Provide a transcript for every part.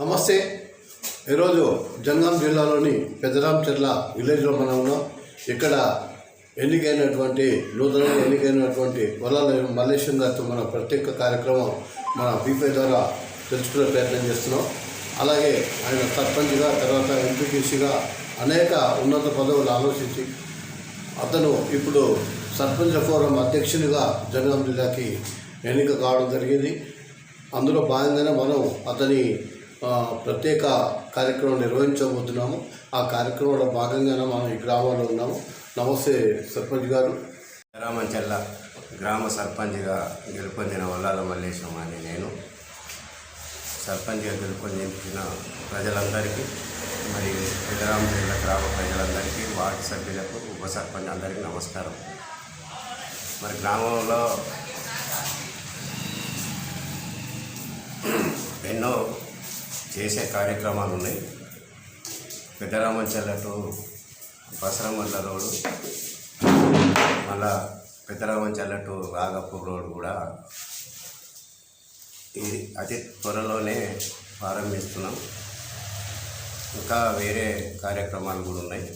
నమస్తే. ఈరోజు జంగం జిల్లాలోని పెద్దరాంచెర్ల విలేజ్లో మనం ఉన్నాం. ఇక్కడ ఎన్నికైనటువంటి నూతనంగా ఎన్నికైనటువంటి వల్లాల మల్లేశం గారితో మన ప్రత్యేక కార్యక్రమం మన బీపీ ద్వారా తెలుసుకునే ప్రయత్నం చేస్తున్నాం. అలాగే ఆయన సర్పంచ్గా తర్వాత ఎంపీటీసీగా అనేక ఉన్నత పదవులు ఆలోచించి అతను ఇప్పుడు సర్పంచ్ ఫోరం అధ్యక్షునిగా జనగాం జిల్లాకి ఎన్నిక కావడం జరిగింది. అందులో భాగంగానే మనం అతని ప్రత్యేక కార్యక్రమం నిర్వహించబోతున్నాము. ఆ కార్యక్రమంలో భాగంగానే మనం ఈ గ్రామంలో ఉన్నాము. నమస్తే సర్పంచ్ గారు. రామంచెల్ల గ్రామ సర్పంచ్గా గెలుపొందిన వల్లాల మల్లేశం అని నేను. సర్పంచ్గా గెలుపొందించిన ప్రజలందరికీ మరి పెదరామంచెల్ల గ్రామ ప్రజలందరికీ వార్డు సభ్యులకు ఉప సర్పంచ్ అందరికీ నమస్కారం. మరి గ్రామంలో ఎన్నో చేసే కార్యక్రమాలు ఉన్నాయి పెద్దరామంచెల్ల టు బసరమల్ల రోడ్డు మళ్ళా పెద్దరామంచల్ల టు రాగపూర్ రోడ్ కూడా ఇది అతి త్వరలోనే ప్రారంభిస్తున్నాం. ఇంకా వేరే కార్యక్రమాలు కూడా ఉన్నాయి.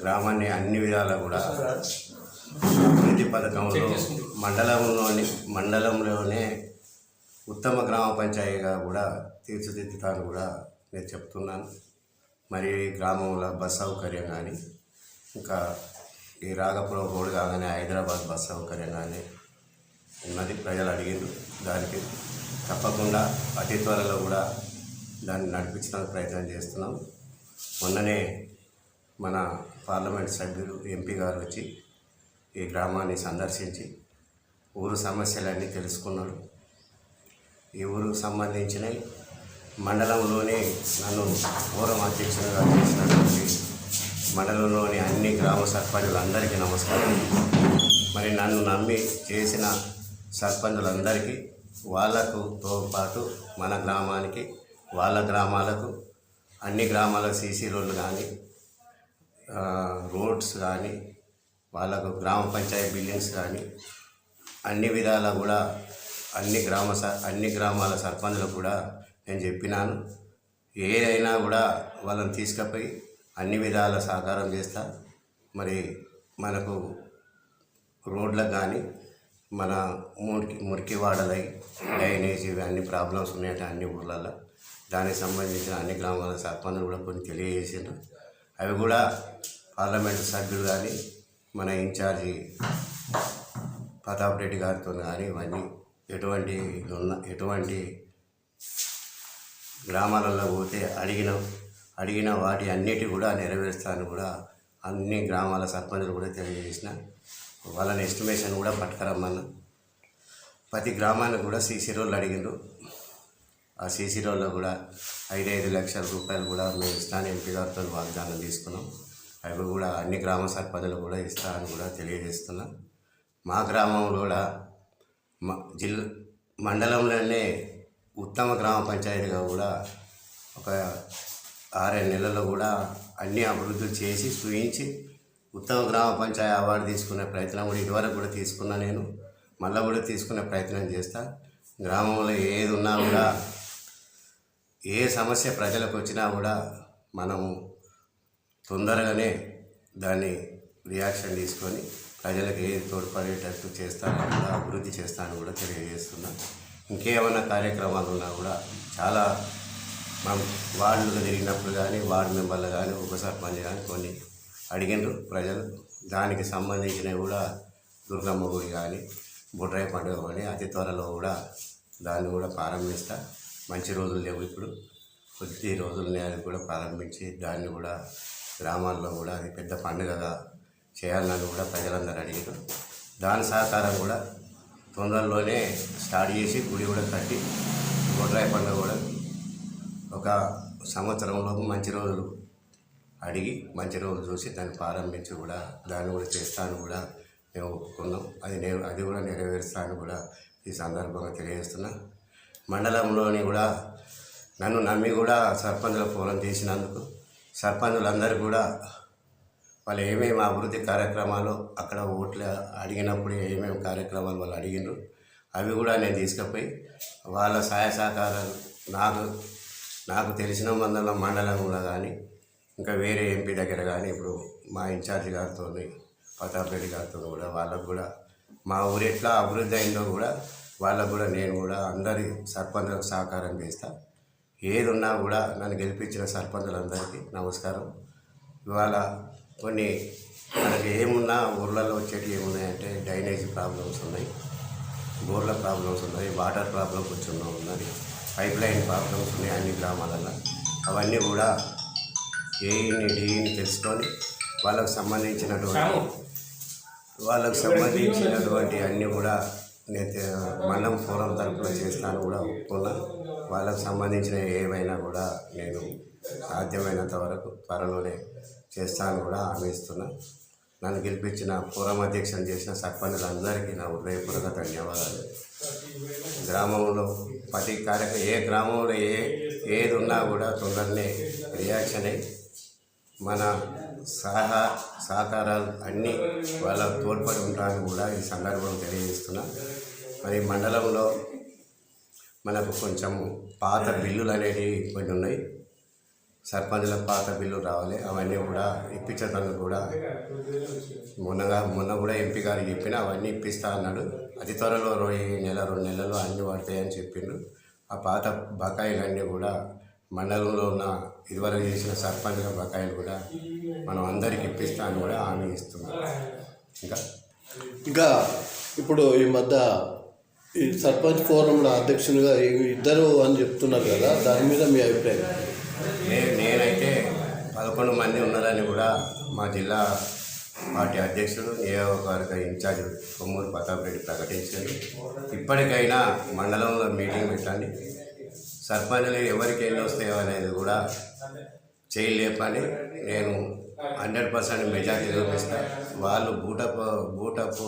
గ్రామాన్ని అన్ని విధాలా కూడా అభివృద్ధి పథకంలో మండలంలోని మండలంలోనే ఉత్తమ గ్రామ పంచాయతీగా కూడా తీర్చిదిద్దుతాను కూడా నేను చెప్తున్నాను. మరి గ్రామంలో బస్ సౌకర్యం కానీ ఇంకా ఈ రాగపురం రోడ్ కాగానే హైదరాబాద్ బస్ సౌకర్యం కానీ ఉన్నది. ప్రజలు అడిగారు దానికి. తప్పకుండా అతి త్వరలో కూడా దాన్ని నడిపించడానికి ప్రయత్నం చేస్తున్నాం. మొన్ననే మన పార్లమెంట్ సభ్యులు ఎంపీ గారు వచ్చి ఈ గ్రామాన్ని సందర్శించి ఊరు సమస్యలన్నీ తెలుసుకున్నాడు ఈ ఊరుకు సంబంధించినవి మండలంలోనే నన్ను పూర్వం అధ్యక్షులుగా చేసినటువంటి మండలంలోని అన్ని గ్రామ సర్పంచులందరికీ నమస్కారం. మరి నన్ను నమ్మి చేసిన సర్పంచులందరికీ వాళ్ళకుతో పాటు మన గ్రామానికి వాళ్ళ గ్రామాలకు అన్ని గ్రామాల సీసీ రోడ్లు కానీ రోడ్స్ కానీ వాళ్ళకు గ్రామ పంచాయతీ బిల్డింగ్స్ కానీ అన్ని విధాలా కూడా అన్ని గ్రామ స- అన్ని గ్రామాల సర్పంచులకు కూడా నేను చెప్పినాను. ఏదైనా కూడా వాళ్ళని తీసుకుపోయి అన్ని విధాల సహకారం చేస్తా. మరి మనకు రోడ్లకు కానీ మన మురికి మురికి వాడలై డ్రైనేజ్ ఇవి అన్ని ప్రాబ్లమ్స్ ఉన్నాయట అన్ని ఊర్లలో దానికి సంబంధించిన అన్ని గ్రామాల సర్పంచులు కూడా కొన్ని తెలియజేసిండ్రు. అవి కూడా పార్లమెంట్ సభ్యులు కానీ మన ఇన్ఛార్జి ప్రతాప్ రెడ్డి గారితో కానీ ఇవన్నీ ఎటువంటి ఉన్న ఎటువంటి గ్రామాలలో పోతే అడిగిన అడిగిన వాటి అన్నిటి కూడా నెరవేరుస్తాను కూడా అన్ని గ్రామాల సర్పంచులు కూడా తెలియజేసిన వాళ్ళని ఎస్టిమేషన్ కూడా పట్టుకురమ్మన్నా. ప్రతి గ్రామానికి కూడా సీసీ రోడ్లు అడిగిండ్రు. ఆ సీసీ రోడ్లో కూడా ఐదు ఐదు లక్షల రూపాయలు కూడా మేము ఇస్తాను ఎంపీ గారితో వాగ్దానం తీసుకున్నాం. అవి కూడా అన్ని గ్రామ సర్పంచులు కూడా ఇస్తానని కూడా తెలియజేస్తున్నాం. మా గ్రామంలో కూడా జిల్లా మండలంలోనే ఉత్తమ గ్రామ పంచాయతీగా కూడా ఒక ఆరేడు నెలల్లో కూడా అన్ని అభివృద్ధులు చేసి చూయించి ఉత్తమ గ్రామ పంచాయతీ అవార్డు తీసుకునే ప్రయత్నం కూడా ఇదివరకు కూడా తీసుకున్నా నేను. మళ్ళీ కూడా తీసుకునే ప్రయత్నం చేస్తా. గ్రామంలో ఏది ఉన్నా కూడా ఏ సమస్య ప్రజలకు వచ్చినా కూడా మనము తొందరగానే దాన్ని రియాక్షన్ తీసుకొని ప్రజలకు ఏది తోడ్పడేటట్టు చేస్తానని కూడా అభివృద్ధి చేస్తానని కూడా తెలియజేస్తున్నా ఇంకేమైనా కార్యక్రమాలు ఉన్నా కూడా చాలా మనం వార్డులు తిరిగినప్పుడు కానీ వార్డు మెంబర్లు కానీ ఉప సర్పంచ్ కానీ కొన్ని అడిగినారు ప్రజలు. దానికి సంబంధించినవి కూడా దుర్గమ్మ గుడి కానీ బుడ్రాయి పండుగ కానీ అతి త్వరలో కూడా దాన్ని కూడా ప్రారంభిస్తా. మంచి రోజులు లేవు ఇప్పుడు. కొద్ది రోజులు నేను కూడా ప్రారంభించి దాన్ని కూడా గ్రామాల్లో కూడా అది పెద్ద పండుగగా చేయాలని కూడా ప్రజలందరూ అడిగారు. దాని సహకారం కూడా తొందరలోనే స్టార్ట్ చేసి గుడి కూడా కట్టి బొడ్రాయి పండుగ కూడా ఒక సంవత్సరంలో మంచి రోజులు అడిగి మంచి రోజులు చూసి దాన్ని ప్రారంభించి కూడా దాన్ని కూడా చేస్తాను కూడా మేము ఒప్పుకున్నాం. అది నేను అది కూడా నెరవేరుస్తాను కూడా ఈ సందర్భంగా తెలియజేస్తున్నా. మండలంలోని కూడా నన్ను నమ్మి కూడా సర్పంచుల ఫోరం చేసినందుకు సర్పంచులందరూ కూడా వాళ్ళు ఏమేమి అభివృద్ధి కార్యక్రమాలు అక్కడ ఓట్లు అడిగినప్పుడు ఏమేమి కార్యక్రమాలు వాళ్ళు అడిగినారు అవి కూడా నేను తీసుకుపోయి వాళ్ళ సహాయ సహకారాలు నాకు నాకు తెలిసిన మండల మండలంలో కానీ ఇంకా వేరే ఎంపీ దగ్గర కానీ ఇప్పుడు మా ఇన్ఛార్జి గారితో ప్రతాప్ రెడ్డి గారితో కూడా వాళ్ళకు కూడా మా ఊరు ఎట్లా అభివృద్ధి అయిందో కూడా వాళ్ళకు కూడా నేను కూడా అందరి సర్పంచులకు సహకారం చేస్తా. ఏది ఉన్నా కూడా నన్ను గెలిపించిన సర్పంచులందరికీ నమస్కారం. ఇవాళ కొన్ని మనకి ఏమున్నా ఊర్లలో వచ్చేటి ఏమున్నాయంటే డ్రైనేజ్ ప్రాబ్లమ్స్ ఉన్నాయి. బోర్ల ప్రాబ్లమ్స్ ఉన్నాయి వాటర్ ప్రాబ్లం కొంచెం ఉన్నది పైప్ లైన్ ప్రాబ్లమ్స్ ఉన్నాయి అన్ని గ్రామాలలో అవన్నీ కూడా ఏఈని డిఈని తెలుసుకొని వాళ్ళకు సంబంధించినటువంటి వాళ్ళకు సంబంధించినటువంటి అన్నీ కూడా నేను మండలం ఫోరం తరఫున చేస్తాను కూడా ఒప్పుకున్నా వాళ్ళకు సంబంధించిన ఏవైనా కూడా నేను సాధ్యమైనంత వరకు త్వరలోనే చేస్తాను కూడా హామీ ఇస్తున్నా. నన్ను గెలిపించిన ఫోరం అధ్యక్షం చేసిన సర్పంచులందరికీ నా హృదయపూర్వక ధన్యవాదాలు. గ్రామంలో ప్రతి కార్యక్రమం ఏ గ్రామంలో ఏ ఏది ఉన్నా కూడా తొందరనే రియాక్షన్ అయ్యి మన సహా సహకారాలు అన్నీ వాళ్ళకు తోడ్పడి ఉంటారని కూడా ఈ సందర్భం తెలియజేస్తున్నా. మరి మండలంలో మనకు కొంచెం పాత బిల్లులు అనేవి కొన్ని ఉన్నాయి. సర్పంచుల పాత బిల్లు రావాలి. అవన్నీ కూడా ఇప్పించడానికి కూడా మొన్నగా మొన్న కూడా ఎంపీ గారు చెప్పిన అవన్నీ ఇప్పిస్తా అన్నాడు. అతి త్వరలో రెండు నెల రెండు నెలల్లో అన్నీ పడతాయని చెప్పిండు. ఆ పాత బకాయిలన్నీ కూడా మండలంలో ఉన్న ఇదివరకు చేసిన సర్పంచుల బకాయిలు కూడా మనం అందరికి ఇప్పిస్తా అని కూడా హామీ ఇస్తున్నాం. ఇంకా? ఇంకా ఇప్పుడు ఈ మధ్య ఈ సర్పంచ్ ఫోరంలో అధ్యక్షునిగా ఇద్దరు అని చెప్తున్నారు కదా దాని మీద మీ అభిప్రాయం? నే నేనైతే పదకొండు మంది ఉన్నారని కూడా మా జిల్లా పార్టీ అధ్యక్షుడు నియోజకవర్గ ఇన్ఛార్జ్ కొమ్మూరు ప్రతాప్ రెడ్డి ప్రకటించారు. ఇప్పటికైనా మండలంలో మీటింగ్ పెట్టండి. సర్పంచులు ఎవరికి ఎన్ని వస్తాయో అనేది కూడా చేయలేపని నేను హండ్రెడ్ పర్సెంట్ మెజార్టీ చూపిస్తాను వాళ్ళు బూటపు బూటపు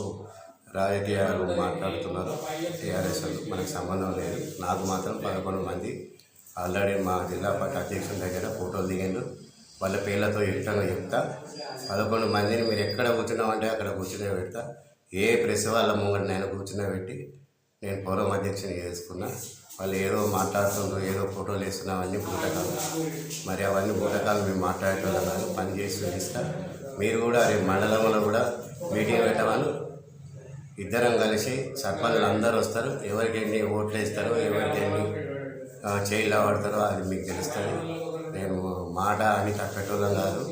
రాజకీయాలు మాట్లాడుతున్నారు. టీఆర్ఎస్ మనకు సంబంధం లేదు. నాకు మాత్రం పదకొండు మంది ఆల్రెడీ మా జిల్లా పార్టీ అధ్యక్షుల దగ్గర ఫోటోలు దిగిండు వాళ్ళ పేర్లతో ఇష్టంగా చెప్తా. పదకొండు మందిని మీరు ఎక్కడ కూర్చున్నామంటే అక్కడ కూర్చునే పెడతా. ఏ ప్రెస్ వాళ్ళ ముంగడు నేను కూర్చునే పెట్టి నేను పౌరం అధ్యక్షుని చేసుకున్నా. వాళ్ళు ఏదో మాట్లాడుతుండ్రు ఏదో ఫోటోలు వేస్తున్నాం అన్నీ బూటకాలు మరి అవన్నీ బూటకాలు మేము మాట్లాడేటోళ్ళం కాదు పని చేసి వేస్తా మీరు కూడా రేపు మండలంలో కూడా మీటింగ్ పెట్టమని ఇద్దరం కలిసి సర్పంచులు అందరూ వస్తారు. ఎవరికి ఎన్ని ఓట్లు వేస్తారో ఎవరికి ఎన్ని చేయిలా పడతారో అది మీకు తెలుస్తుంది. మేము మాట అని తప్పేటోళ్ళం కాదు.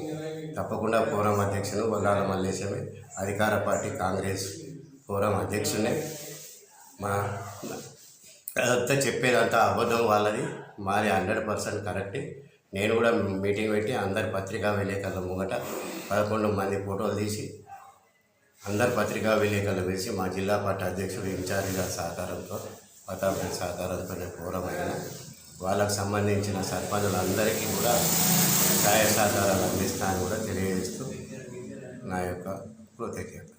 తప్పకుండా ఫోరం అధ్యక్షుడు బొల్లాల మల్లేశమే అధికార పార్టీ కాంగ్రెస్ ఫోరం అధ్యక్షుడే మా అదంతా చెప్పేదంతా అబద్ధం వాళ్ళది. మాది హండ్రెడ్ పర్సెంట్ కరెక్టే. నేను కూడా మీటింగ్ పెట్టి అందరి పత్రికా విలేకరుల ముంగట పదకొండు మంది ఫోటోలు తీసి అందరు పత్రికా విలేకరులు వేసి మా జిల్లా పార్టీ అధ్యక్షుడు ఇన్ఛార్జి గారి సహకారంతో ప్రతాప్ రెడ్డి సహకారంతో నేను పూర్వమైన వాళ్ళకు సంబంధించిన సర్పంచులందరికీ కూడా సహాయ సహకారాలు అందిస్తానని కూడా తెలియజేస్తూ నా యొక్క కృతజ్ఞత.